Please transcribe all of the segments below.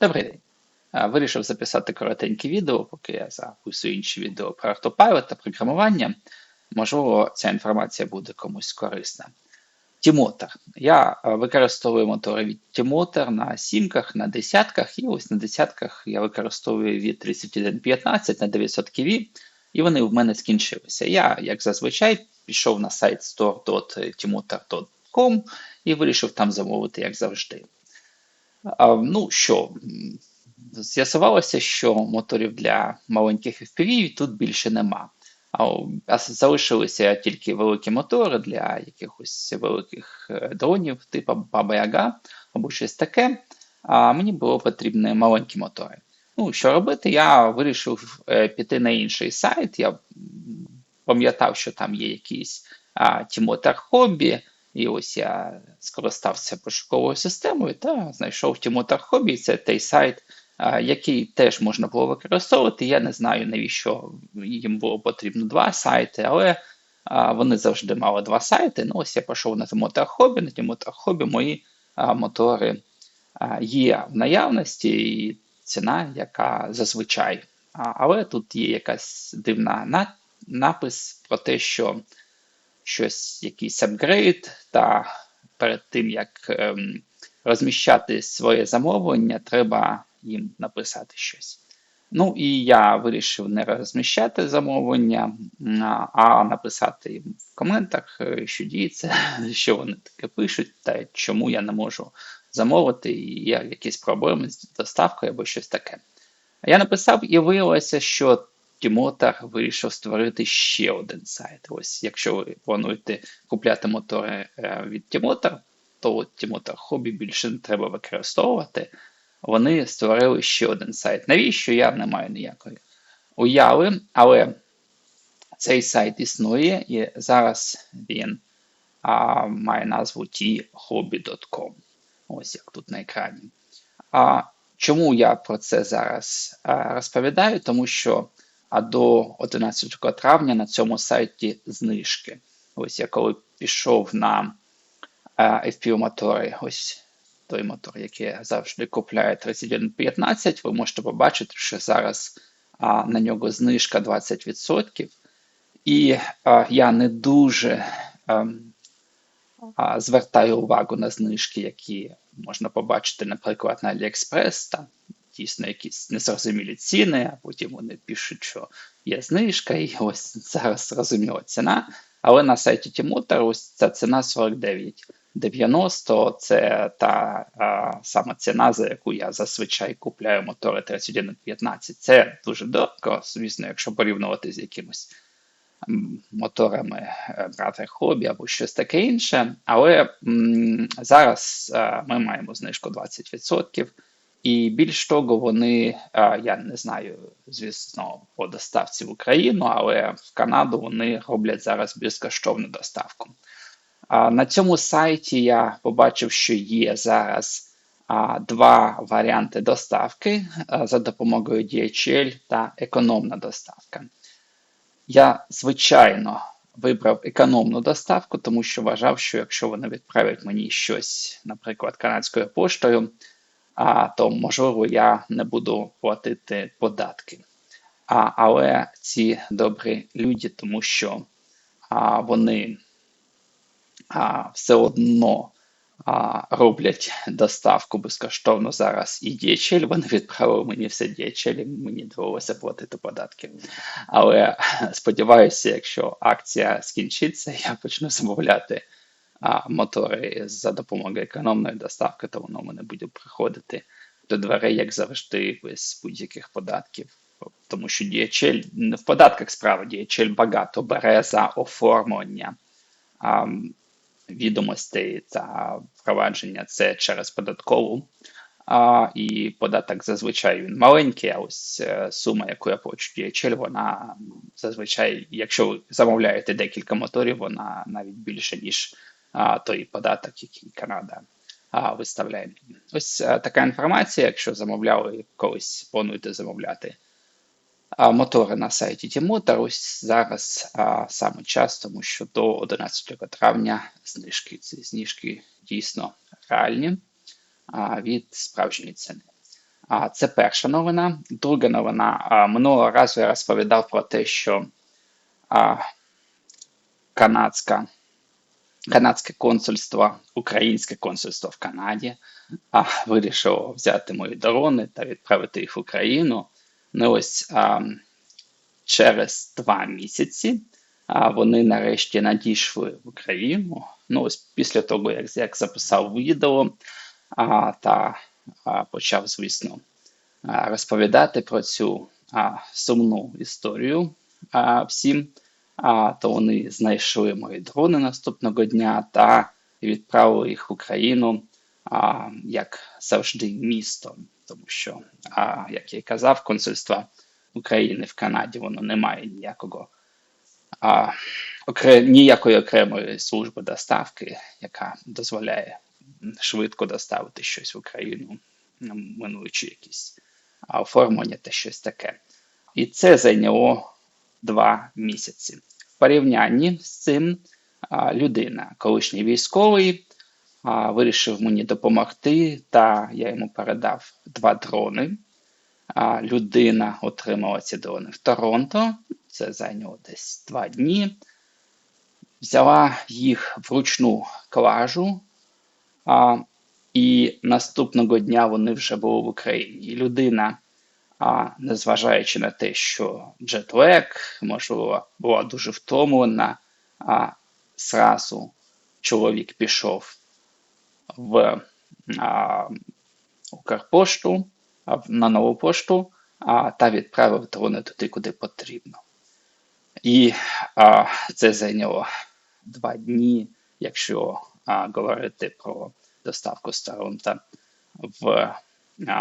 Добрий день. Вирішив записати коротеньке відео, поки я записую інші відео про автопайлот та програмування. Можливо, ця інформація буде комусь корисна. Тімотор. Я використовую мотори від Тімотор на сімках, на десятках, і ось на десятках я використовую від 3115 на 900 кВ, і вони в мене скінчилися. Я, як зазвичай, пішов на сайт store.timotor.com і вирішив там замовити, як завжди. Ну що, з'ясувалося, що моторів для маленьких FPV тут більше нема. А залишилися тільки великі мотори для якихось великих е, дронів, типу Baba Yaga або щось таке. А мені було потрібні маленькі мотори. Ну, що робити? Я вирішив е, піти на інший сайт. Я пам'ятав, що там є якийсь Тімотер Хобі. І ось я скористався пошуковою системою та знайшов Тімотер Хобі. Це той сайт, який теж можна було використовувати. Я не знаю, навіщо їм було потрібно два сайти, але вони завжди мали два сайти. Ну, ось я пішов на Тімотер Хобі. На Тімотер Хобі мої мотори є в наявності, і ціна, яка зазвичай. Але тут є якась дивна напис про те, що щось, якийсь апгрейд, та перед тим, як ем, розміщати своє замовлення, треба їм написати щось. Ну і я вирішив не розміщати замовлення, а написати їм в коментах, е, що діється, що вони таке пишуть, та чому я не можу замовити, і є якісь проблеми з доставкою або щось таке. Я написав і виявилося, що Тімотар вирішив створити ще один сайт. Ось, якщо ви плануєте купляти мотори е, від Тімотар, то Тімотар Хобі більше не треба використовувати. Вони створили ще один сайт. Навіщо я не маю ніякої уяви, але цей сайт існує і зараз він а, має назву thobby.com. Ось як тут на екрані. А чому я про це зараз а, розповідаю? Тому що а до 11 травня на цьому сайті знижки. Ось я коли пішов на FPV-мотори, ось той мотор, який я завжди купляю 3115, ви можете побачити, що зараз а, на нього знижка 20%. І а, я не дуже а, а, звертаю увагу на знижки, які можна побачити, наприклад, на AliExpress. Там дійсно якісь незрозумілі ціни, а потім вони пишуть, що є знижка, і ось зараз зрозуміла ціна. Але на сайті Тімотер ось ця ціна 49,90 це та а, сама ціна, за яку я зазвичай купляю мотори 3115. Це дуже дорого, звісно, якщо порівнювати з якимось моторами е, брати хобі або щось таке інше. Але м, зараз а, е, ми маємо знижку 20%. І більш того, вони, я не знаю, звісно, по доставці в Україну, але в Канаду вони роблять зараз безкоштовну доставку. На цьому сайті я побачив, що є зараз два варіанти доставки за допомогою DHL та економна доставка. Я, звичайно, вибрав економну доставку, тому що вважав, що якщо вони відправлять мені щось, наприклад, канадською поштою а, то можливо я не буду платити податки. А, Але ці добрі люди, тому що а, вони а, все одно а, роблять доставку безкоштовно зараз і DHL, вони відправили мені все DHL, і мені довелося платити податки. Але сподіваюся, якщо акція скінчиться, я почну замовляти а, мотори за допомогою економної доставки, то воно мене буде приходити до дверей, як завжди, без будь-яких податків. Тому що DHL, не в податках справа DHL багато бере за оформлення а, відомостей та впровадження це через податкову. А, І податок зазвичай він маленький, а ось е, сума, яку я плачу DHL, вона зазвичай, якщо ви замовляєте декілька моторів, вона навіть більше, ніж а, той податок, який Канада а, виставляє. Ось а, така інформація, якщо замовляли колись, плануєте замовляти а, мотори на сайті Тімотор, ось зараз а, саме час, тому що до 11 травня знижки. Ці знижки дійсно реальні а, від справжньої ціни. А це перша новина. Друга новина. А, минулого разу я розповідав про те, що а, канадська, канадське консульство, українське консульство в Канаді а, вирішило взяти мої дрони та відправити їх в Україну. Ну ось а, через два місяці а, вони нарешті надійшли в Україну. Ну ось після того, як, як записав відео а, та а, почав, звісно, розповідати про цю а, сумну історію а, всім, а, то вони знайшли мої дрони наступного дня та відправили їх в Україну, а, як завжди, містом. Тому що, а, як я й казав, консульство України в Канаді воно не має ніякого а, окре, ніякої окремої служби доставки, яка дозволяє швидко доставити щось в Україну, минуючи якісь оформлення та щось таке. І це зайняло два місяці. Порівнянні з цим людина, колишній військовий, вирішив мені допомогти, та я йому передав два дрони. Людина отримала ці дрони в Торонто. Це зайняло десь два дні. Взяла їх вручну клажу, а, і наступного дня вони вже були в Україні. І людина, а, незважаючи на те, що джетлек, можливо, була дуже втомлена, а зразу чоловік пішов в а, Укрпошту, на нову пошту а, та відправив дрони туди, куди потрібно. І а, це зайняло два дні, якщо а, говорити про доставку з Торонто в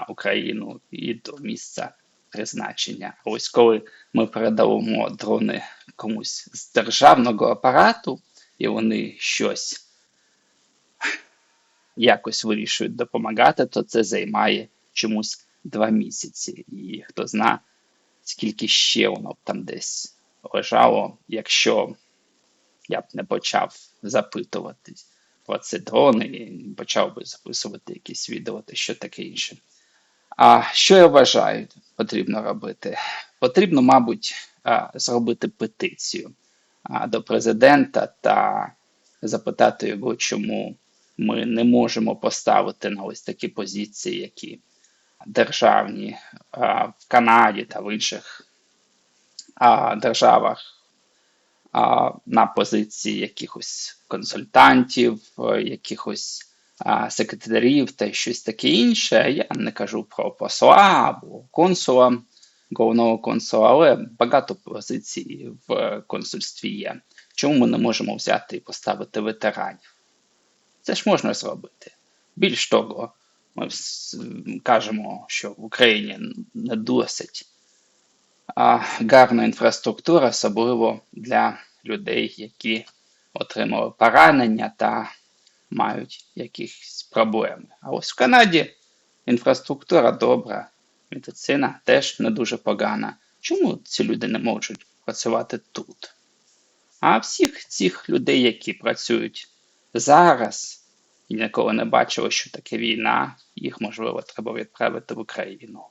Україну і до місця призначення. Ось коли ми передаємо дрони комусь з державного апарату, і вони щось якось вирішують допомагати, то це займає чомусь два місяці. І хто зна, скільки ще воно б там десь лежало, якщо я б не почав запитувати про і почав би записувати якісь відео та що таке інше. А що я вважаю, потрібно робити? Потрібно, мабуть, зробити петицію до президента та запитати його, чому ми не можемо поставити на ось такі позиції, які державні в Канаді та в інших державах а, на позиції якихось консультантів, е, якихось а, секретарів та щось таке інше. Я не кажу про посла або консула, головного консула, але багато позицій в консульстві є. Чому ми не можемо взяти і поставити ветеранів? Це ж можна зробити. Більш того, ми кажемо, що в Україні не досить гарна інфраструктура, особливо для людей, які отримали поранення та мають якісь проблеми. А ось в Канаді інфраструктура добра, медицина теж не дуже погана. Чому ці люди не можуть працювати тут? А всіх цих людей, які працюють зараз і ніколи не бачили, що таке війна, їх можливо треба відправити в Україну.